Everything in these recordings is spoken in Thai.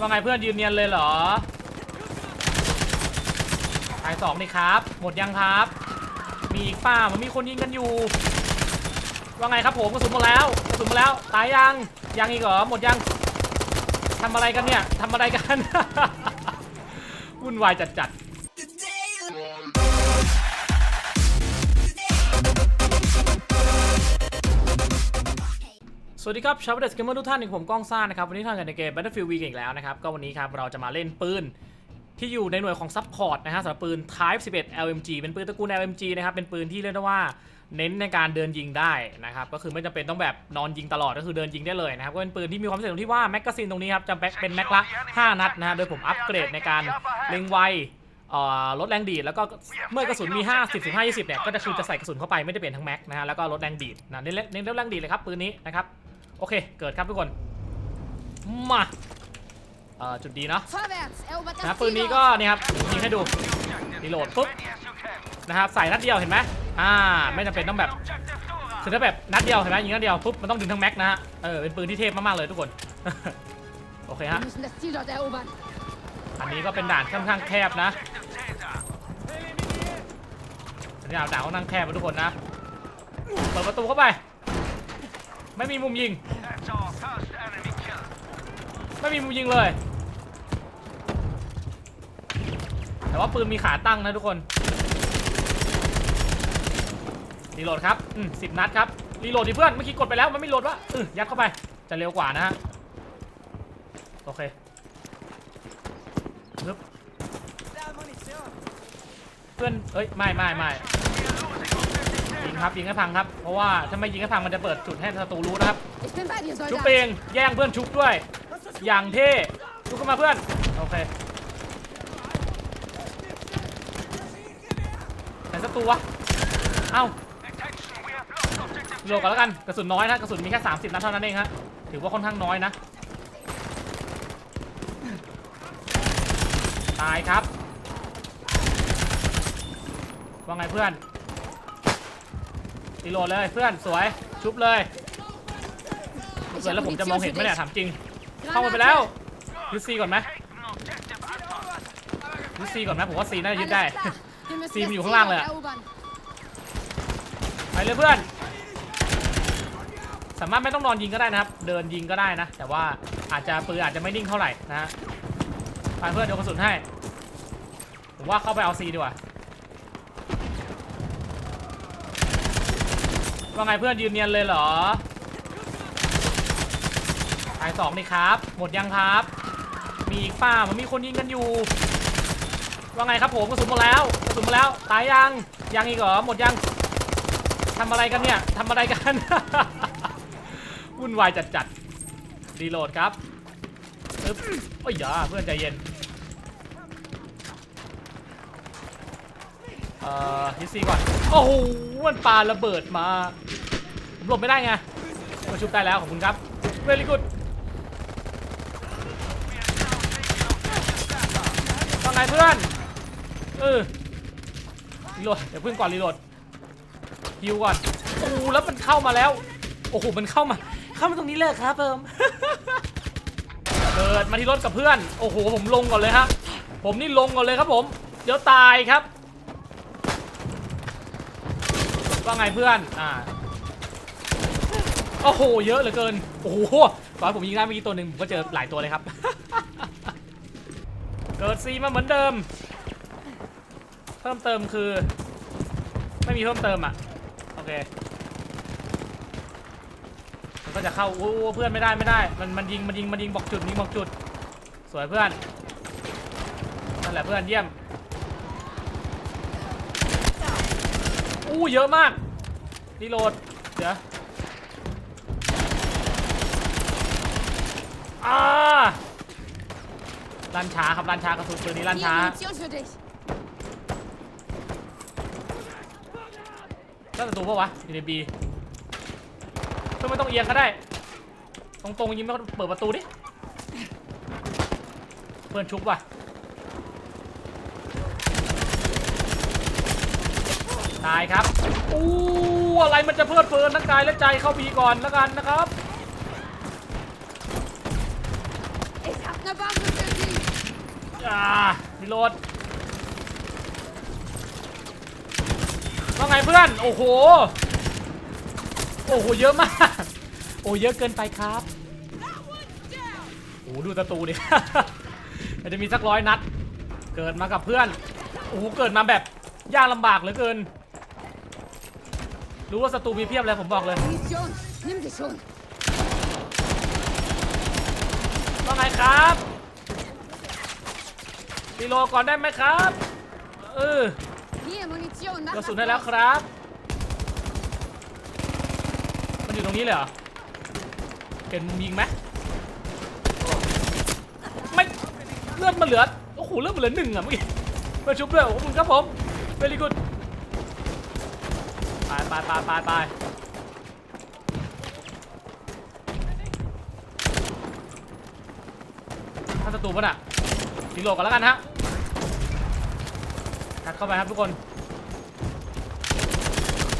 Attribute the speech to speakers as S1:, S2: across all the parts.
S1: ว่าไงเพื่อนยืนเนียนเลยเหรอตายสองนี่ครับ หมดยังครับ มีอีกป้ามันมีคนยิงกันอยู่ ว่าไงครับผมกระสุนหมดแล้วกระสุนหมดแล้ว ตายยัง ยังอีกเหรอ หมดยังทำอะไรกันเนี่ยทำอะไรกัน วุ่นวายจัดๆ สวัสดีครับชาวเดสเกมเมอร์ทุกท่านผมก้องซ่านะครับ วันนี้ทางกันในเกม Battlefield V อีกแล้วนะครับ ก็วันนี้ครับ เราจะมาเล่นปืน ที่อยู่ในหน่วยของซับพอร์ตนะฮะสำหรับปืน Type 11 LMG เป็นปืนตระกูล LMG นะครับ เป็นปืนที่เรียกได้ว่าเน้นในการเดินยิงได้นะครับ ก็คือไม่จำเป็นต้องแบบนอนยิงตลอดก็คือเดินยิงได้เลยนะครับ ก็เป็นปืนที่มีความพิเศษตรงที่ว่าแม็กกาซีนตรงนี้ครับจะเป็นแม็กละ 5 นัดนะฮะโดยผมอัปเกรดในการเล็งไวลดแรงดีดแล้วก็เมื่อกระสุนมี 50 15 20เนี่ยก็จะคือจะใส่กระสุนเข้าไปไม่ได้เปลี่ยนทั้งแม็กนะฮะแล้วก็ลดแรงดีดนะเน้นเน้นลดแรงดีดเลยครับปืนนี้นะครับ โอเค เกิดครับทุกคน มาเอ่อจุดดีเนาะ
S2: Vorwärts, erobert
S1: นะ
S2: das
S1: ปืนนี้
S2: Ziel
S1: ก็นี่ครับยิงให้ดูรีโหลดปุ๊บนะครับใส่นัดเดียวเห็นไหมอ่าไม่จำเป็นต้องแบบคือถ้าแบบนัดเดียวเห็นไหมยิงนัดเดียวปุ๊บมันต้องดึงทั้งแม็กนะฮะเออเป็นปืนที่เทพมากๆเลยทุกคนโอเค
S2: Wir
S1: ฮะ
S2: müssen das Ziel dort erobern.
S1: อันนี้ก็เป็นด่านค่อนข้างแคบนะอันนี้ด่านค่อนข้างแคบนะทุกคนนะเปิดประตูเข้าไป ไม่มีมุมยิง ไม่มีมุมยิงเลย แต่ว่าปืนมีขาตั้งนะทุกคน รีโหลดครับ อืมสิบนัดครับ รีโหลดดิเพื่อน เมื่อกี้กดไปแล้ว มันไม่โหลดวะอือยัดเข้าไป จะเร็วกว่านะฮะ โอเคปึ๊บเพื่อนเอ้ย ไม่ไม่ไม่ ยิงครับยิงให้พังครับ เพราะว่าถ้าไม่ยิงให้พังมันจะเปิดจุดให้ศัตรูรู้นะครับ
S2: Ich bin bei dir,
S1: ชุบ
S2: Soldat.
S1: เองแย่งเพื่อนชุบด้วย อย่างเท่ชุบเข้ามาเพื่อน โอเคไหนสักตัววะ เอ้าโหลดก่อนแล้วกันกระสุนน้อยนะกระสุนมีแค่30นัดเท่านั้นเองฮะถือว่าค่อนข้างน้อยนะ ตายครับว่าไงเพื่อน ตีโหลดเลยเพื่อนสวยชุบเลยเกิด
S2: habe
S1: แล้วผมจะมองเห็นไหมเนี่ยถามจริง เข้ามาไปแล้วยึดซีก่อนไหมยึดซีก่อนไหมผมว่าซีน่าจะยึดได้
S2: Alles klar. Wir müssen
S1: Sieben
S2: das
S1: Junge
S2: Ziel
S1: lang,
S2: dort
S1: ja.
S2: erobern.
S1: ไปเลยเพื่อน สามารถไม่ต้องนอนยิงก็ได้นะครับ เดินยิงก็ได้นะ แต่ว่าอาจจะปืนอาจจะไม่นิ่งเท่าไหร่นะฮะไปเพื่อนเดี๋ยวกระสุนให้ ผมว่าเข้าไปเอาซีดีกว่า ว่าไงเพื่อนยืนเนียนเลยเหรอตายสองนี่ครับ หมดยังครับ มีอีกป้ามันมีคนยิงกันอยู่ ว่าไงครับผมกระสุนหมดแล้วกระสุนหมดแล้ว ตายยัง ยังอีกเหรอ หมดยังทำอะไรกันเนี่ยทำอะไรกัน วุ่นวายจัดๆรีโหลดครับปึ๊บโอ้ยอย่าเพื่อนใจเย็น เอ่อฮิซี่ก่อน โอ้โห มันปาระเบิดมาผมหลบไม่ได้ไงมาชุบได้แล้ว ขอบคุณครับเวลิกุดว่าไงเพื่อน เออรีโหลด เดี๋ยวเพิ่งก่อนรีโหลดฮิวก่อน โอ้โหแล้วมันเข้ามาแล้ว โอ้โห มันเข้ามา เข้ามาตรงนี้เลยครับเพิ่มเกิดมาที่รถกับเพื่อน โอ้โห ผมลงก่อนเลยฮะ ผมนี่ลงก่อนเลยครับผม เดี๋ยวตายครับ ว่าไงเพื่อน อ่า โอ้โห เยอะเหลือเกิน โอ้โหตอนผมยิงได้เมื่อกี้ตัวหนึ่งผมก็เจอหลายตัวเลยครับ เกิดซีมาเหมือนเดิม เพิ่มเติมคือ ไม่มีเพิ่มเติมอะ โอเค มันก็จะเข้า โอ้เพื่อนไม่ได้ไม่ได้ มันมันยิงมันยิงมันยิงบอกจุดยิงบอกจุด สวยเพื่อน นั่นแหละเพื่อนเยี่ยม อู้เยอะมากรีโหลด เดี๋ยวอ่าลันช้าครับลันช้ากระสุนปืนนี้ลันช้า
S2: Munition für dich.
S1: ก็ประตูปะวะอยู่ในบีเพื่อนไม่ต้องเอียงก็ได้ ตรงๆยิงไม่เปิดประตูดิ เพื่อนชุบว่ะ ตายครับอู้อะไรมันจะเพลิดเพลินทั้งกายและใจเข้าบีก่อนแล้วกันนะครับอ่ารีโหลดว่าไงเพื่อน โอ้โห โอ้โห เยอะมาก โอ้เยอะเกินไปครับโอ้โหดูศัตรูดิอาจจะมีสักร้อยนัด เกิดมากับเพื่อน โอ้โห เกิดมาแบบยากลำบากเหลือเกิน รู้ว่าศัตรูมีเพียบเลยผมบอกเลย
S2: Munition. Nimm sie schon.
S1: ว่าไงครับรีโหลดก่อนได้ไหมครับเออ
S2: Hier, Munition. Mach
S1: กระ
S2: was
S1: สุนได้แล้ว
S2: draus.
S1: ครับ มันอยู่ตรงนี้เลยเหรอเห็นมุมยิงไหมไม่เลือดมันเหลือโอ้โหเลือดมันเหลือหนึ่งอะเมื่อกี้มาชุบด้วยขอบคุณครับผมเวลีกุด ไปไปไปไปไปถ้าศัตรูมันอะรีโหลดก่อนแล้วกันฮะกัดเข้าไปครับทุกคน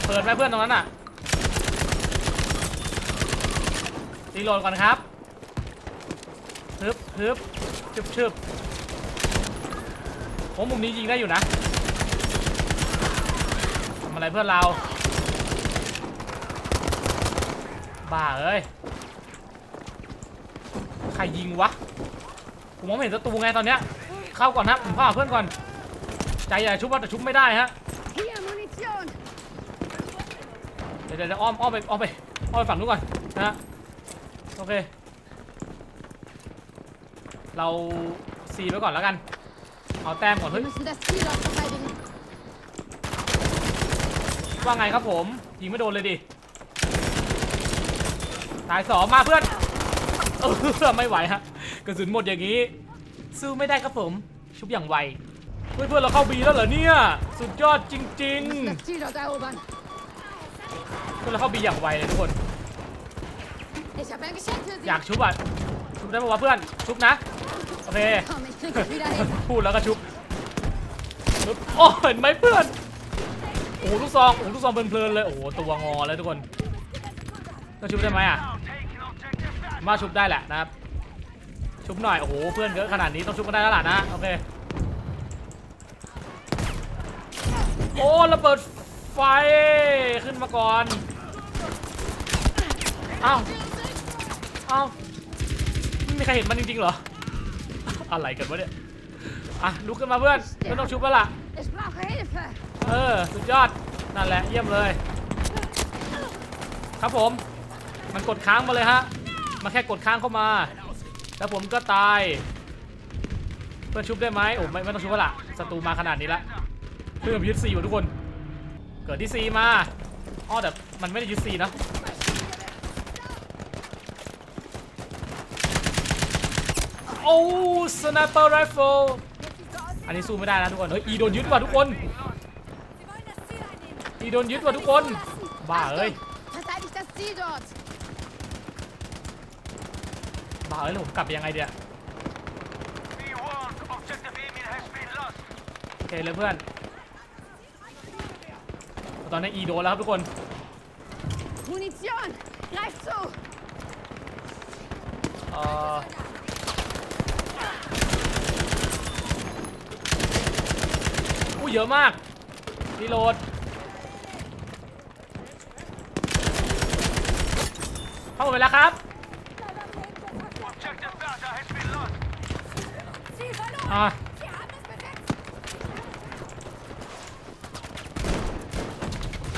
S1: เปิดไหมเพื่อนตรงนั้นอะรีโหลดก่อนครับฮึบฮึบชึบชึบผมมุมนี้ยิงได้อยู่นะทำอะไรเพื่อนเรา บ้าเอ้ย ใครยิงวะ ผมมองไม่เห็นศัตรูไงตอนเนี้ย เข้าก่อนครับผมเข้าหาเพื่อนก่อน ใจใหญ่ชุบว่าแต่ชุบไม่ได้ฮะ เดี๋ยวเดี๋ยวอ้อมอ้อมไปอ้อมไปอ้อมไปฝั่งนู้นก่อนนะฮะ โอเค เราซีไว้ก่อนแล้วกัน เอาแต้มก่อนเฮ้ย ว่าไงครับผม ยิงไม่โดนเลยดิ ตายสองมาเพื่อนเออไม่ไหวฮะกระสุนหมดอย่างนี้ สู้ไม่ได้ครับผม ชุบอย่างไวเพื่อนเพื่อนเราเข้าบีแล้วเหรอเนี่ย สุดยอดจริงๆเพื่อนเราเข้าบีอย่างไวเลยทุกคนอยากชุบอะชุบได้ปะวะเพื่อนชุบนะโอเคพูดแล้วก็ชุบชุบโอ้เห็นไหมเพื่อนโอ้ลูกซองโอ้ลูกซองเพลินๆเลยโอ้ตัวงอเลยทุกคน ก็ชุบได้ไหมอะมาชุบได้แหละนะครับ ชุบหน่อย โอ้โห เพื่อนเยอะขนาดนี้ต้องชุบกันได้แล้วล่ะนะ โอเค โอ้ระเบิดไฟขึ้นมาก่อน เอ้า เอ้า ไม่มีใครเห็นมันจริงๆเหรอ อะไรกันวะเนี่ย อะลุกขึ้นมาเพื่อนไม่ต้องชุบแล้วล่ะ เออ สุดยอด นั่นแหละ เยี่ยมเลย ครับผม มันกดค้างมาเลยฮะมาแค่กดค้างเข้ามา แล้วผมก็ตาย เพื่อนชุบได้ไหมโอ้ไม่ไม่ต้องชุบละศัตรูมาขนาดนี้ละเพื่อนยึดซีอยู่ทุกคน เกิดที่ซีมาอ้อแต่มันไม่ได้ยึดซีนะโอ้สไนเปอร์ไรเฟิลอันนี้สู้ไม่ได้นะทุกคนเฮ้ยอีโดนยึดว่ะทุกคนอีโดนยึดว่ะทุกคนบ้าเอ้ย บ้าเอ้ยแล้วผมกลับไปยังไงเดีย
S3: Be warned, objective Emil has been lost.
S1: โอเคเลยเพื่อน ตอนนี้อีโดนแล้วครับทุกคน
S2: Munition. Greif zu.
S1: เอ่ออู้เยอะมากรีโหลดเข้าหมดไปแล้วครับ อะ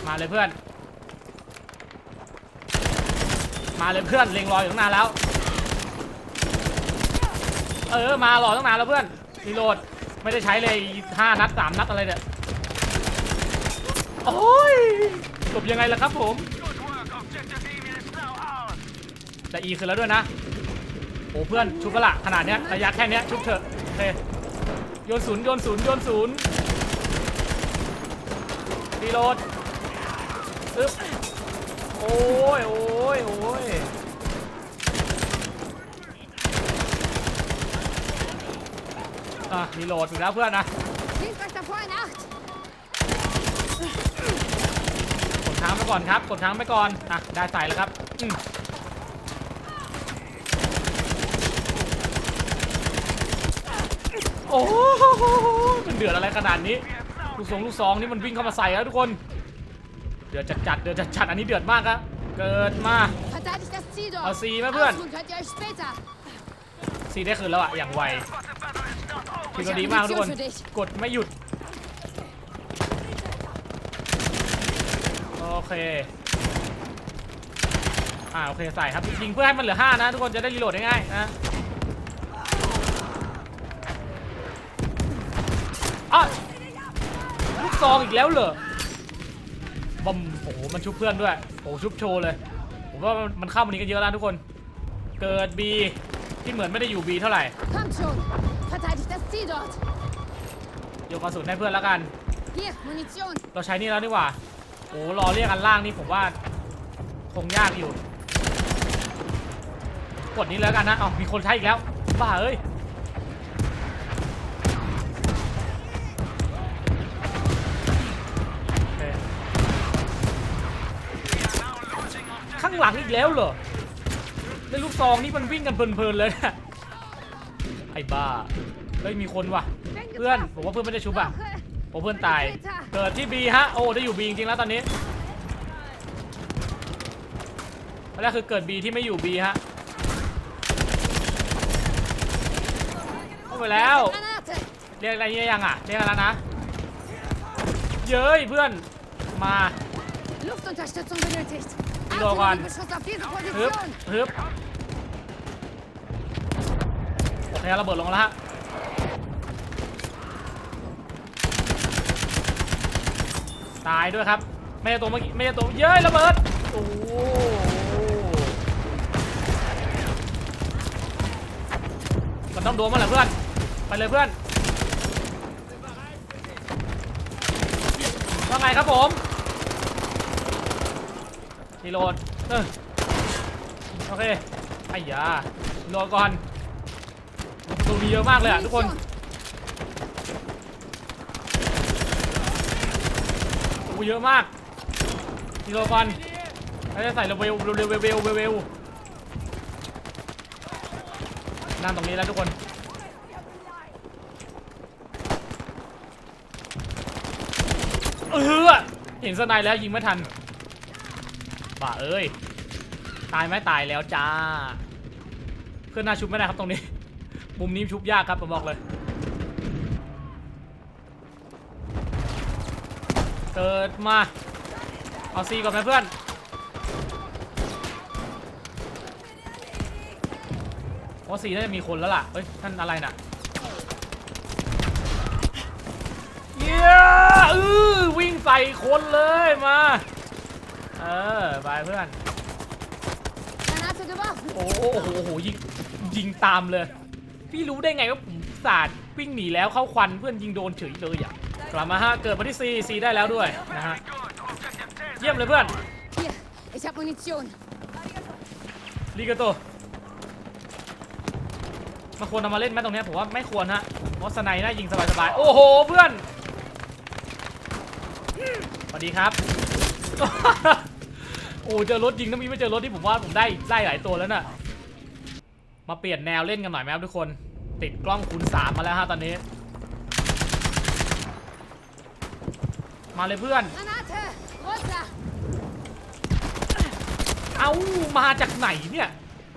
S1: มาเลยเพื่อน มาเลยเพื่อนเล็งรออยู่ตั้งนานแล้ว เออมารอตั้งนานแล้วเพื่อนรีโหลดไม่ได้ใช้เลยห้านัดสามนัดอะไรเนี่ยโอ้ยจบยังไงล่ะครับผมแต่อีขึ้นแล้วด้วยนะโอ้เพื่อนชุบแล้วละขนาดเนี้ยระยะแค่เนี้ยชุบเถอะ อเคโยนศูนย์โยนศูนย์โยนศูนย์รีโหลดอึ๊บโอ้ยโอ้ยโอ้ยอะรีโหลดอีกแล้วเพื่อนนะ
S2: Nehmt euch davor in Acht.
S1: กดค้างไปก่อนครับ กดค้างไปก่อนอะได้ใส่แล้วครับอืม โอ้โหมันเดือดอะไรขนาดนี้ ลูกสองลูกสองนี่มันวิ่งเข้ามาใส่แล้วทุกคน เดือดจัดจัดๆเดือดจัดจัดๆอันนี้เดือดมากครับ เกิดมา
S2: Verteidigt das Ziel dort.
S1: Ah, sie, mein Bruder.
S2: Ausruhen könnt ihr euch später.
S1: ซีได้คืนแล้วอะอย่างไว
S3: But the battle is not over.
S1: ทีมเราดีมากทุกคน กดไม่หยุด โอเค อ่าโอเคใส่ครับยิงเพื่อให้มันเหลือ 5 นะ ทุกคนจะได้รีโหลดง่ายๆนะ ซองอีกแล้วเหรอบอมโอ้โหมันชุบเพื่อนด้วยโอ้โหชุบโชว์เลยผมว่ามันมันเข้ามันนี้กันเยอะแล้วทุกคน เกิด B ที่เหมือนไม่ได้อยู่ B เท่าไหร่
S2: Kommt schon. Verteidigt das Ziel dort.
S1: โยนกระสุนให้เพื่อนแล้วกัน
S2: Hier, Munition.
S1: เราใช้นี่แล้วนี่หว่าโอ้รอเรียกกันล่างนี่ผมว่าคงยากอยู่กดนี้แล้วกันนะเอามีคนใช้อีกแล้วบ้าเอ้ย แล้วเหรอในลูกซองนี่มันวิ่งกันเพลินๆเลยนะไอ้บ้าเฮ้ยมีคนว่ะ เพื่อนผมว่าเพื่อนไม่ได้ชุบอะ
S2: Brauche
S1: โอ้เพื่อนตายเกิดที่ B ฮะโอ้ได้อยู่ B จริงๆแล้วตอนนี้ตอนแรกคือเกิด B ที่ไม่อยู่ B ฮะเข้าไปแล้ว
S2: Granate.
S1: เรียกอะไรเนี่ยยังอะเรียกกันแล้วนะเย้ยเพื่อนมา
S2: Luftunterstützung benötigt.
S1: Wieder ran.
S2: Beschuss auf diese
S1: ฮึบ
S2: Position.
S1: ฮึบโอเคระเบิดลงแล้วฮะตายด้วยครับ ไม่ใช่ตัวเมื่อกี้ไม่ใช่ตัวเย้ยระเบิดโอ้โหมันต้องโดนมาแหละเพื่อน ไปเลยเพื่อนว่าไงครับผม รีโหลดเออโอเคไอ้ยารีโหลดก่อนประตูมีเยอะมากเลยอะทุกคน
S2: Munition.
S1: โอ้เยอะมากทีโลก่อนแล้วจะใส่เร็วเร็วเร็วเร็วเร็วเร็วเร็วนั่งตรงนี้แล้วทุกคนเออเห็นสไนด์แล้วยิงไม่ทัน บ้าเอ้ย ตายไหมตายแล้วจ้า เพื่อนหน้าชุบไม่ได้ครับตรงนี้ มุมนี้ชุบยากครับผมบอกเลย เกิดมา เอาซีก่อนไหมเพื่อน โอ้ซีน่าจะมีคนแล้วล่ะ เฮ้ยท่านอะไรน่ะเย้อือวิ่งใส่คนเลยมา เออไปเพื่อน
S2: Granate geworfen.
S1: โอ้โหโอ้โหโอ้โหยิงยิงตามเลย พี่รู้ได้ไงว่าผมสาดวิ่งหนีแล้วเข้าควันเพื่อนยิงโดนเฉยเลยอะกลับมาฮะเกิดมาที่ซีซีได้แล้วด้วยนะฮะ
S3: Good. Objective Caesar.
S1: เยี่ยมเลยเพื่อน
S2: Hier, ich habe Munition.
S1: ลีกาโตมาควรเอามาเล่นไหมตรงเนี้ยผมว่าไม่ควรฮะเพราะสไนน่ายิงสบายๆ โอ้โหเพื่อนสวัสดีครับ โอ้เจอรถยิงถ้ามีไม่เจอรถที่ผมว่าผมได้ได้หลายตัวแล้วน่ะ มาเปลี่ยนแนวเล่นกันหน่อยไหมครับทุกคน ติดกล้องคูณสามมาแล้วฮะตอนนี้ มาเลยเพื่อน
S2: Granate. Runter.
S1: เอ้ามาจากไหนเนี่ย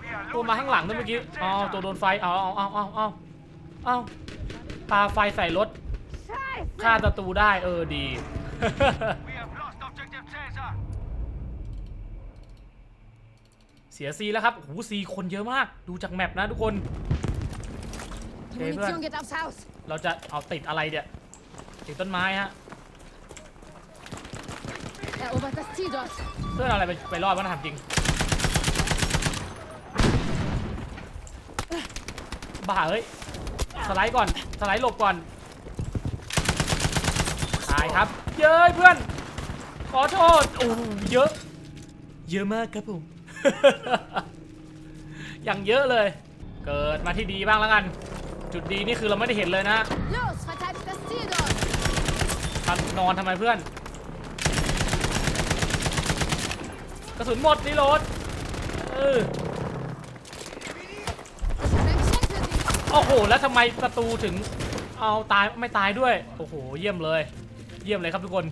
S3: We are
S1: ตัวมาข้างหลังด้วยเมื่อกี้อ๋อตัวโดนไฟ เอาเอาเอาเอาเอาเอาปาไฟใส่รถ
S2: Scheiße.
S1: ฆ่าศัตรูได้เออดี เสียซีแล้วครับโอ้โหซีคนเยอะมาก ดูจากแมปนะทุกคน
S2: Die
S1: Okay,
S2: Munition
S1: Bruder.
S2: geht aufs Haus.
S1: เราจะเอาติดอะไรเนี่ยติดต้นไม้ฮะ
S2: Erobert das Ziel dort.
S1: เพื่อนเอาอะไรไปไปรอดวะนะถามจริง บ้าเฮ้ย สไลด์ก่อน สไลด์หลบก่อน ตายครับ เย้ยเพื่อน ขอโทษ โอ้โหเยอะ เยอะมากครับผม อย่างเยอะเลย เกิดมาที่ดีบ้างแล้วกัน จุดดีนี่คือเราไม่ได้เห็นเลยนะทันนอนทำไมเพื่อน กระสุนหมดนี่โหลดเออโอ้โห แล้วทำไมศัตรูถึงเอาตายไม่ตายด้วย โอ้โห เยี่ยมเลย เยี่ยมเลยครับทุกคน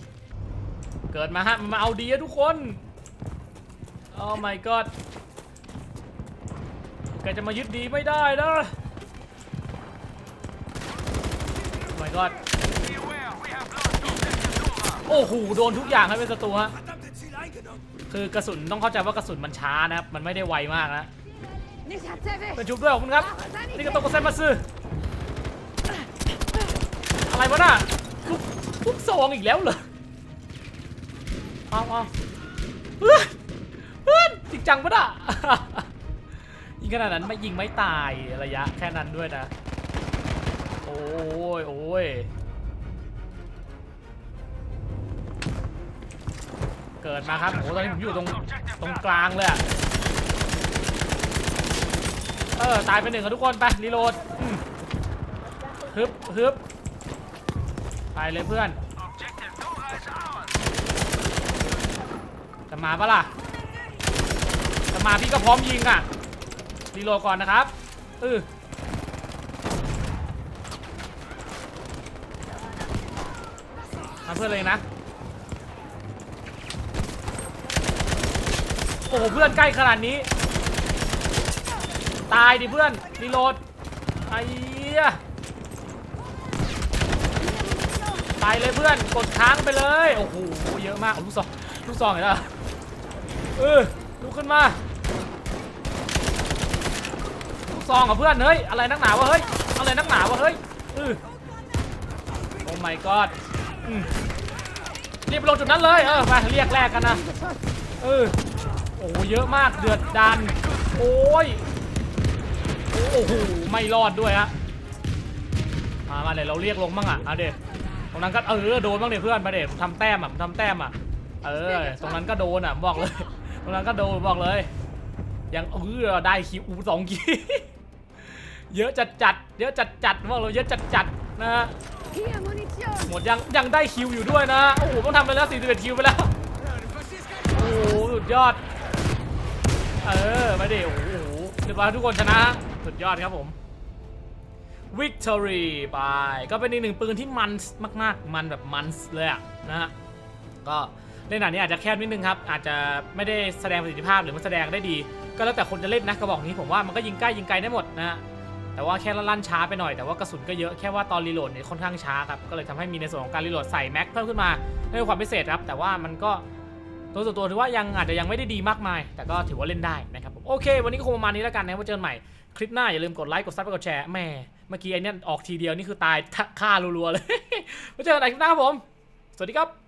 S1: เกิดมาฮะ มาเอาดีอะทุกคน อ้ my god แกจะมายึดดีไม่ได้นะ Oh my god โอ้โหโดนทุกอย่างให้เป็นศัตรูฮะคือกระสุนต้องเข้าใจว่ากระสุนมันช้านะครับ มันไม่ได้ไวมากนะเป็นชุบด้วยขอบคุณครับ นี่ก็ต้องกระเซ็นมาซื้ออะไรวะน่ะลูกลูกซองอีกแล้วเหรอเอาเอาเพื่อนเพื่อน จังปะน่ะ ยิงขนาดนั้นไม่ยิงไม่ตายระยะแค่นั้นด้วยนะ โอ้ยโอ้ยเกิดมาครับโอ้ตอนนี้ผมอยู่ตรงตรงกลางเลยอะเออตายไปหนึ่งครับทุกคนไปรีโหลดฮึบฮึบไปเลยเพื่อน จะมาปะล่ะ มาพี่ก็พร้อมยิงอะรีโหลดก่อนนะครับเออมาเพื่อนเลยนะ โอ้โหเพื่อนใกล้ขนาดนี้ ตายดิเพื่อนรีโหลดไอ้เหี้ยไปเลยเพื่อนกดค้างไปเลย โอ้โหเยอะมากลูกซองลูกซองเห็นปะเออลุกขึ้นมา ซองกับเพื่อนเฮ้ยอะไรนักหนาวะเฮ้ยอะไรนักหนาวะเฮ้ยเออโอ้ my god อืมรีบลงจุดนั้นเลยเออไปเรียกแรกกันนะเออโอ้เยอะมากเดือดดัน โอ้ยโอ้โหไม่รอดด้วยฮะมามาเดี๋ยวเราเรียกลงบ้างอะเอาเดี๋ยวตรงนั้นก็เออโดนบ้างเดี๋ยวเพื่อนมาเดี๋ยวทำแต้มอะทำแต้มอะเออตรงนั้นก็โดนอะบอกเลย ตรงนั้นก็โดนบอกเลยยังเออได้คิวสองคิว เยอะจัดจัดเยอะจัดจัดๆบอกเลยเยอะจัดจัดนะฮะหมดยังยังได้คิวอยู่ด้วยนะโอ้โหต้องทำไปแล้ว41คิวไปแล้วโอ้โหสุดยอดเออมาดิโอ้โหเรียบร้อยทุกคนชนะสุดยอดครับผม Victory ไปก็เป็นอีกหนึ่งปืนที่มันมากๆ มันแบบมันเลยอะนะฮะก็เล่นหนานี้อาจจะแคบนิดนึงครับ อาจจะไม่ได้แสดงประสิทธิภาพหรือมันแสดงได้ดี ก็แล้วแต่คนจะเล่นนะกระบอกนี้ผมว่ามันก็ยิงใกล้ยิงไกลได้หมดนะฮะ แต่ว่าแค่ลั่นช้าไปหน่อยแต่ว่ากระสุนก็เยอะแค่ว่าตอนรีโหลดเนี่ยค่อนข้างช้าครับก็เลยทำให้มีในส่วนของการรีโหลดใส่แม็กเพิ่มขึ้นมาในความพิเศษครับแต่ว่ามันก็ตัวส่วนตัวถือว่ายังอาจจะยังไม่ได้ดีมากมาย แต่ก็ถือว่าเล่นได้นะครับผมโอเค วันนี้ก็คงประมาณนี้แล้วกันนะไว้เจอกันใหม่คลิปหน้าอย่าลืมกดไลค์กดซับกดแชร์แหม่เมื่อกี้ไอ้นี่ออกทีเดียวนี่คือตายฆ่ารัวๆเลยไว้เจอกันใหม่คลิปหน้าครับผม สวัสดีครับ